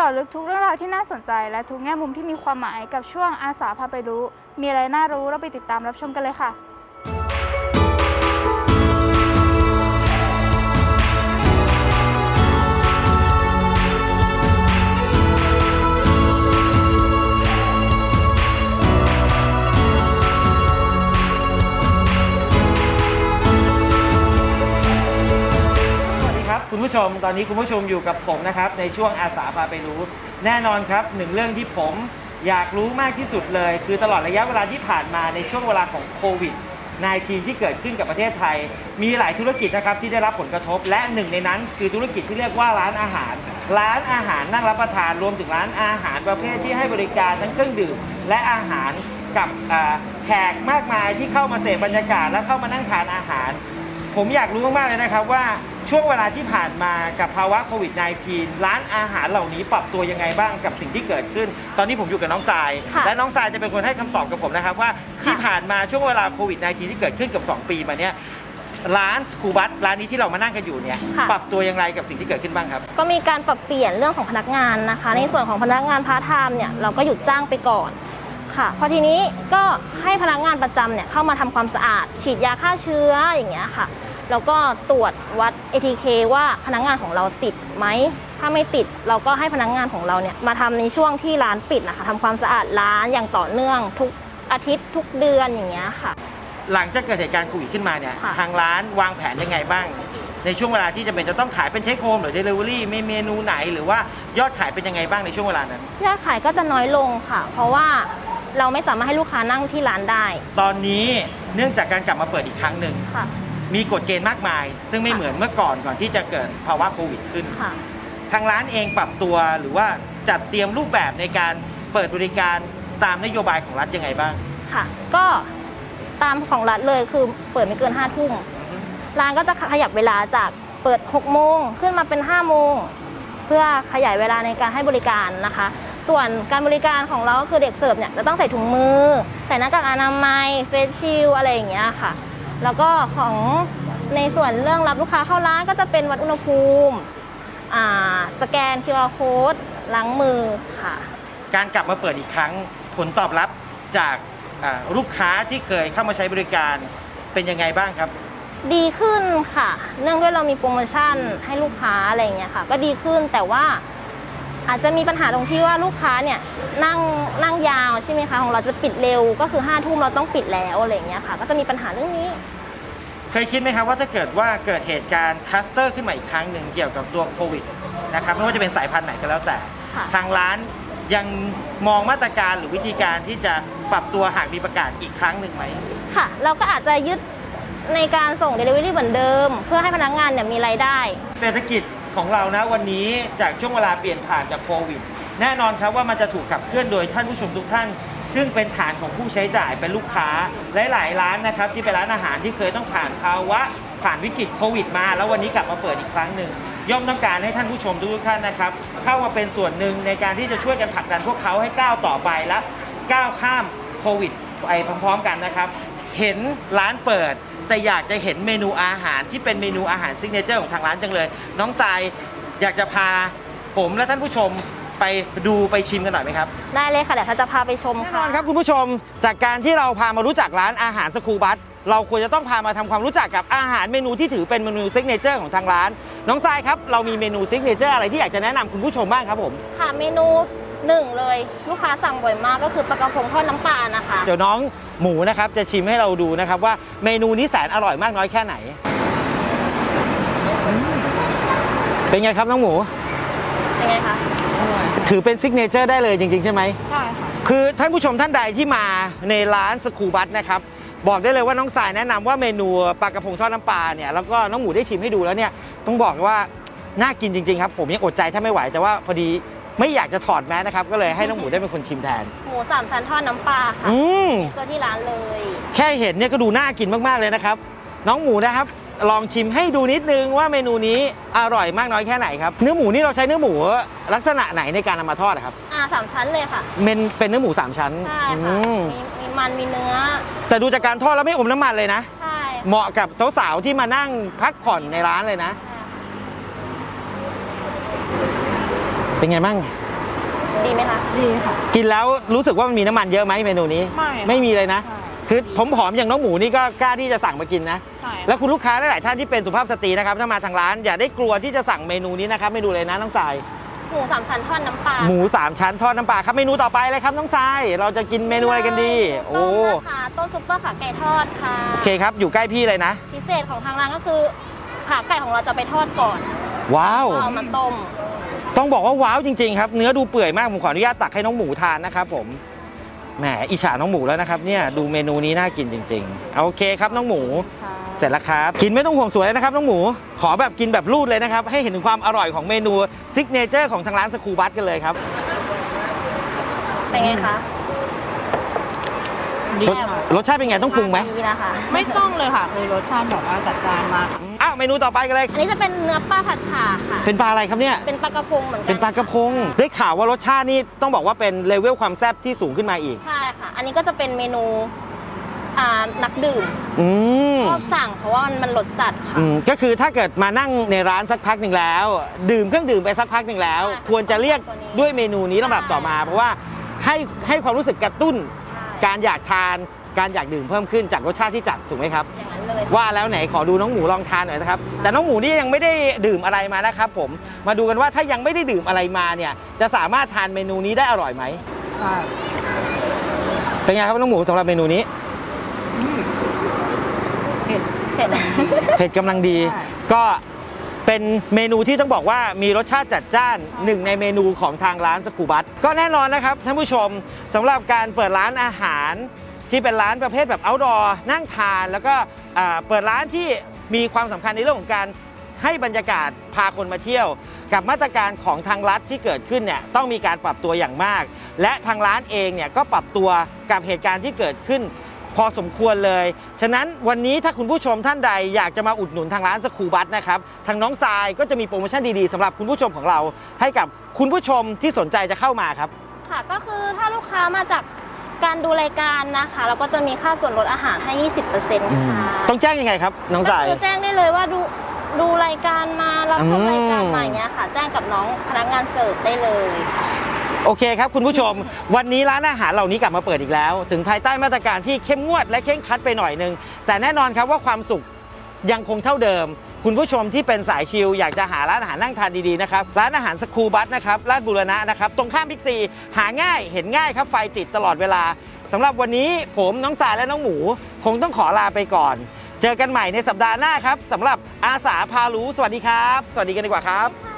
จาะลึกทุกเรื่องราวที่น่าสนใจ และทุกแง่มุมที่มีความหมายกับช่วงอาสาพาไปรู้ มีอะไรน่ารู้เราไปติดตามรับชมกันเลยค่ะ ผู้ชม ตอนนี้คุณผู้ชมอยู่กับผมนะครับ ในช่วงอาสาพาไปรู้ แน่นอนครับหนึ่งเรื่องที่ผมอยากรู้มากที่สุดเลย คือตลอดระยะเวลาที่ผ่านมาในช่วงเวลาของโควิด -19 ที่เกิดขึ้นกับประเทศไทย มีหลายธุรกิจนะครับที่ได้รับผลกระทบ และหนึ่งในนั้น คือธุรกิจที่เรียกว่าร้านอาหาร ร้านอาหารนั่งรับประทานรวมถึงร้านอาหารประเภทที่ให้บริการทั้งเครื่องดื่มและอาหารกับแขกมากมายที่เข้ามาเสพบรรยากาศและเข้ามานั่งทานอาหาร ผมอยากรู้มากๆเลยนะครับว่า ช่วงเวลาที่ผ่านมากับภาวะโควิด -19 ร้านอาหารเหล่านี้ปรับตัวยังไงบ้างกับสิ่งที่เกิดขึ้น ตอนนี้ผมอยู่กับน้องทราย ค่ะและน้องทรายจะเป็นคนให้คำตอบกับผมนะครับว่าที่ผ่านมาช่วงเวลาโควิด -19 ที่เกิดขึ้นกับ 2 ปีมาเนี้ยร้านสกูบัตร้านนี้ที่เรามานั่งกันอยู่เนี่ยค่ะ ปรับตัวอย่างไรกับสิ่งที่เกิดขึ้นบ้างครับ ก็มีการปรับเปลี่ยนเรื่องของพนักงานนะคะ ในส่วนของพนักงานพาร์ทไทม์เนี่ยเราก็หยุดจ้างไปก่อนค่ะพอทีนี้ก็ให้พนักงานประจำเนี่ยเข้ามาทำความสะอาด ฉีดยาฆ่าเชื้ออย่างเงี้ยค่ะ แล้วก็ตรวจวัด ATK ว่าพนักงานของเราติดไหม ถ้าไม่ติดเราก็ให้พนักงานของเราเนี่ยมาทำในช่วงที่ร้านปิดนะคะทำความสะอาดร้านอย่างต่อเนื่อง ทุกอาทิตย์ทุกเดือนอย่างเงี้ยค่ะ หลังจากเกิดเหตุการณ์โควิดขึ้นมาเนี่ยค่ะ ทางร้านวางแผนยังไงบ้าง ในช่วงเวลาที่จะเป็นจะต้องขายเป็นเทคโฮมหรือเดลิเวอรี่เมนูไหนหรือว่ายอดขายเป็นยังไงบ้างในช่วงเวลานั้น ยอดขายก็จะน้อยลงค่ะ เพราะว่าเราไม่สามารถให้ลูกค้านั่งที่ร้านได้ตอนนี้เนื่องจากการกลับมาเปิดอีกครั้งหนึ่ง ค่ะ มีกฎเกณฑ์มากมาย ซึ่งไม่ค่ะเหมือนเมื่อก่อนก่อนที่จะเกิดภาวะโควิดขึ้น ค่ะ ทางร้านเองปรับตัวหรือว่าจัดเตรียมรูปแบบในการเปิดบริการตามนโยบายของรัฐยังไงบ้าง ค่ะ ก็ตามของรัฐเลยคือเปิดไม่เกิน5้าทุ่มร้านก็จะขยับเวลาจากเปิด6โมงขึ้นมาเป็น5โมงเพื่อขยายเวลาในการให้บริการนะคะ ส่วนการบริการของเราก็คือเด็กเสิร์ฟเนี่ยจะต้องใส่ถุงมือ ใส่หน้ากากอนามัยเฟสชิลอะไรอย่างเงี้ยค่ะ แล้วก็ของในส่วนเรื่องรับลูกค้าเข้าร้านก็จะเป็นวัดอุณหภูมิอ่าสแกน QR code ล้างมือค่ะ การกลับมาเปิดอีกครั้งผลตอบรับจากอ่าลูกค้าที่เคยเข้ามาใช้บริการเป็นยังไงบ้างครับ ดีขึ้นค่ะ เนื่องด้วยเรามีโปรโมชั่นให้ลูกค้าอะไรอย่างเงี้ยค่ะ ก็ดีขึ้นแต่ว่า อาจจะมีปัญหาตรงที่ว่าลูกค้าเนี่ยนั่งนั่งยาวใช่ไหมคะของเราจะปิดเร็วก็คือ5้าทุ่มเราต้องปิดแล้วอะไรอย่างเงี้ยค่ะ ก็จะมีปัญหาเรื่องนี้ เคยคิดไหมครับว่าถ้าเกิดว่าเกิดเหตุการณ์คลัสเตอร์ขึ้นมาอีกครั้งหนึ่งเกี่ยวกับตัวโควิดนะครับไม่ว่าจะเป็นสายพันธุ์ไหนก็แล้วแต่ ค่ะ ทางร้านยังมองมาตรการหรือวิธีการที่จะปรับตัวหากมีประกาศอีกครั้งหนึ่งไหม ค่ะ เราก็อาจจะยึดในการส่ง Delivery เหมือนเดิม เพื่อให้พนักงานเนี่ยมีรายได้ เศรษฐกิจ ของเรานะวันนี้จากช่วงเวลาเปลี่ยนผ่านจากโควิด แน่นอนครับว่ามันจะถูกขับเคลื่อนโดยท่านผู้ชมทุกท่าน ซึ่งเป็นฐานของผู้ใช้จ่ายเป็นลูกค้าหลายๆร้านนะครับ ที่เป็นร้านอาหารที่เคยต้องผ่านภาวะผ่านวิกฤตโควิดมา แล้ววันนี้กลับมาเปิดอีกครั้งหนึ่งย่อมต้องการให้ท่านผู้ชมทุกท่านนะครับ เข้ามาเป็นส่วนหนึ่งในการที่จะช่วยกันผลักดันพวกเขาให้ก้าวต่อไปและก้าวข้ามโควิดไปพร้อมๆกันนะครับ เห็นร้านเปิด แต่อยากจะเห็นเมนูอาหารที่เป็นเมนูอาหารซิกเนเจอร์ของทางร้านจังเลย น้องทรายอยากจะพาผมและท่านผู้ชมไปดูไปชิมกันหน่อยไหมครับ ได้เลยค่ะเดี๋ยวเขาจะพาไปชมแน่นค่ะ อนครับคุณผู้ชมจากการที่เราพามารู้จักร้านอาหารสคูบัตเราควรจะต้องพามาทำความรู้จักกับอาหารเมนูที่ถือเป็นเมนูซิกเนเจอร์ของทางร้าน น้องทรายครับเรามีเมนูซิกเนเจอร์อะไรที่อยากจะแนะนำคุณผู้ชมบ้างครับผม ค่ะเมนู หนึ่งเลยลูกค้าสั่งบ่อยมากก็คือปลากระพงทอดน้ำปลานะคะ เดี๋ยวน้องหมูนะครับจะชิมให้เราดูนะครับว่าเมนูนี้แสนอร่อยมากน้อยแค่ไหน เป็นไงครับน้องหมู เป็นไงคะถือเป็นซิกเนเจอร์ได้เลยจริง ๆ ใช่ไหม ใช่ค่ะ คือท่านผู้ชมท่านใดที่มาในร้านสคูบัตนะครับ บอกได้เลยว่าน้องสายแนะนำว่าเมนูปลากระพงทอดน้ำปลาเนี่ยแล้วก็น้องหมูได้ชิมให้ดูแล้วเนี่ยต้องบอกว่าน่ากินจริง ๆ ครับ ผมยังอดใจถ้าไม่ไหวแต่ว่าพอดี ไม่อยากจะถอดแมสนะครับ ก็เลยให้น้องหมูได้เป็นคนชิมแทน หมูสามชั้นทอดน้ำปลาค่ะอืมตัวที่ร้านเลย แค่เห็นเนี่ยก็ดูน่ากินมากๆเลยนะครับ น้องหมูนะครับ ลองชิมให้ดูนิดนึงว่าเมนูนี้อร่อยมากน้อยแค่ไหนครับเนื้อหมูนี่เราใช้เนื้อหมูลักษณะไหนในการนำมาทอดอะครับอ่าสามชั้นเลยค่ะเป็นเป็นเนื้อหมูสามชั้นใช่อืค่ะมมีมีมันมีเนื้อ แต่ดูจากการทอดแล้วไม่อมน้ำมันเลยนะ ใช่เหมาะกับสาวๆที่มานั่งพักผ่อนในร้านเลยนะ เป็นไงบ้าง ดีไหมคะ ดีค่ะ กินแล้วรู้สึกว่ามันมีน้ำมันเยอะไหมเมนูนี้ ไม่ไม่มีเลยนะคือผมผอมอย่างน้องหมูนี่ก็กล้าที่จะสั่งมากินนะ ใช่แล้วคุณลูกค้าหลายๆท่านที่เป็นสุภาพสตรีนะครับถ้ามาทางร้านอย่าได้กลัวที่จะสั่งเมนูนี้นะครับเมนูเลยนะน้องสาย หมูสามชั้นทอดน้ำปลาหมูสามชั้นทอดน้ำปลาครับเมนูต่อไปเลยครับน้องทรายเราจะกินเมนูอะไรกันดี โอ้ต้มนะคะต้มซุปเปอร์ขาไก่ทอดค่ะ โอเคครับอยู่ใกล้พี่เลยนะ พิเศษของทางร้านก็คือขาไก่ของเราจะไปทอดก่อนว้าว เอามาต้ม ต้องบอกว่าว้าวจริงๆครับเนื้อดูเปื่อยมากผมขออนุญาตตักให้น้องหมูทานนะครับผมแหมอิจฉาน้องหมูแล้วนะครับเนี่ยดูเมนูนี้น่ากินจริงๆโอเคครับน้องหมูค่ะเสร็จแล้วครับ กินไม่ต้องห่วงสวยเลยนะครับน้องหมู ขอแบบกินแบบรูดเลยนะครับ ให้เห็นถึงความอร่อยของเมนูซิกเนเจอร์ของทางร้านสคูบัตกันเลยครับเป็นไงคะดีรสค่ะรสชาติเป็นไงต้องปรุงไหมดีนะคะ ไม่ต้องเลยค่ะ คือรสชาติแบบว่าจัดจานมากอ้าว เมนูต่อไปกันเลย อันนี้จะเป็นเนื้อปลาผัดฉ่าค่ะ เป็นปลาอะไรครับเนี่ย เป็นปลากระพงเหมือนกัเป็นปลากระพง ได้ข่าวว่ารสชาตินี่ต้องบอกว่าเป็นเลเวลความแซ่บที่สูงขึ้นมาอีก ใช่ค่ะ อันนี้ก็จะเป็นเมนูอ่านักดื่มอืมชอบสั่งเพราะว่ามันมันรสจัดค่ะ อืมก็คือถ้าเกิดมานั่งในร้านสักพักหนึ่งแล้ว ดื่มเครื่องดื่มไปสักพักหนึ่งแล้ว ใช่ควรจะเรียกตัวนี้ ด้วยเมนูนี้ลำดับต่อมา เพราะว่าให้ให้ความรู้สึกกระตุ้น ใช่ การอยากทาน การอยากดื่มเพิ่มขึ้นจากรสชาติที่จัดถูกไหมครับ อย่างนั้นเลยว่าแล้วไหนขอดูน้องหมูลองทานหน่อยนะครับ แต่น้องหมูนี่ยังไม่ได้ดื่มอะไรมานะครับผมมาดูกันว่าถ้ายังไม่ได้ดื่มอะไรมาเนี่ยจะสามารถทานเมนูนี้ได้อร่อยไหมใช่เป็นไงครับน้องหมูสำหรับเมนูนี้ เผ็ด เผ็ด เผ็ดกำลังดีใช่ ก็เป็นเมนูที่ต้องบอกว่ามีรสชาติจัดจ้านหนึ่งในเมนูของทางร้านสกูบัตก็แน่นอนนะครับท่านผู้ชมสำหรับการเปิดร้านอาหาร ที่เป็นร้านประเภทแบบ outdoor นั่งทาน แล้วก็เปิดร้านที่มีความสำคัญในเรื่องของการให้บรรยากาศพาคนมาเที่ยว กับมาตรการของทางรัฐที่เกิดขึ้นเนี่ยต้องมีการปรับตัวอย่างมาก และทางร้านเองเนี่ยก็ปรับตัวกับเหตุการณ์ที่เกิดขึ้น พอสมควรเลย ฉะนั้นวันนี้ถ้าคุณผู้ชมท่านใดอยากจะมาอุดหนุนทางร้านสคูบัตนะครับทางน้องทรายก็จะมีโปรโมชั่นดีๆสำหรับคุณผู้ชมของเรา ให้กับคุณผู้ชมที่สนใจจะเข้ามาครับค่ะก็คือถ้าลูกค้ามาจาก การดูรายการนะคะ เราก็จะมีค่าส่วนลดอาหารให้ 20%ค่ะต้องแจ้งยังไงครับน้องทก็รายคือแจ้งได้เลยว่าดูดูรายการมารับชมอืมรายการมาอย่างเงี้ยค่ะ แจ้งกับน้องพนักงานเสิร์ฟได้เลยโอเคครับคุณผู้ชม วันนี้ร้านอาหารเหล่านี้กลับมาเปิดอีกแล้ว ถึงภายใต้มาตรการที่เข้มงวดและเคร่งครัดไปหน่อยนึงแต่แน่นอนครับว่าความสุขยังคงเท่าเดิม คุณผู้ชมที่เป็นสายชิลอยากจะหาร้านอาหารนั่งทานดีๆนะครับร้านอาหารสคูบัสนะครับลาดบุรณะนะครับตรงข้ามพิกซีหาง่ายเห็นง่ายครับไฟติดตลอดเวลาสำหรับวันนี้ผมน้องสายและน้องหมู คงต้องขอลาไปก่อน เจอกันใหม่ในสัปดาห์หน้าครับสำหรับอาสาพารู้สวัสดีครับ สวัสดีกันดีกว่าครับ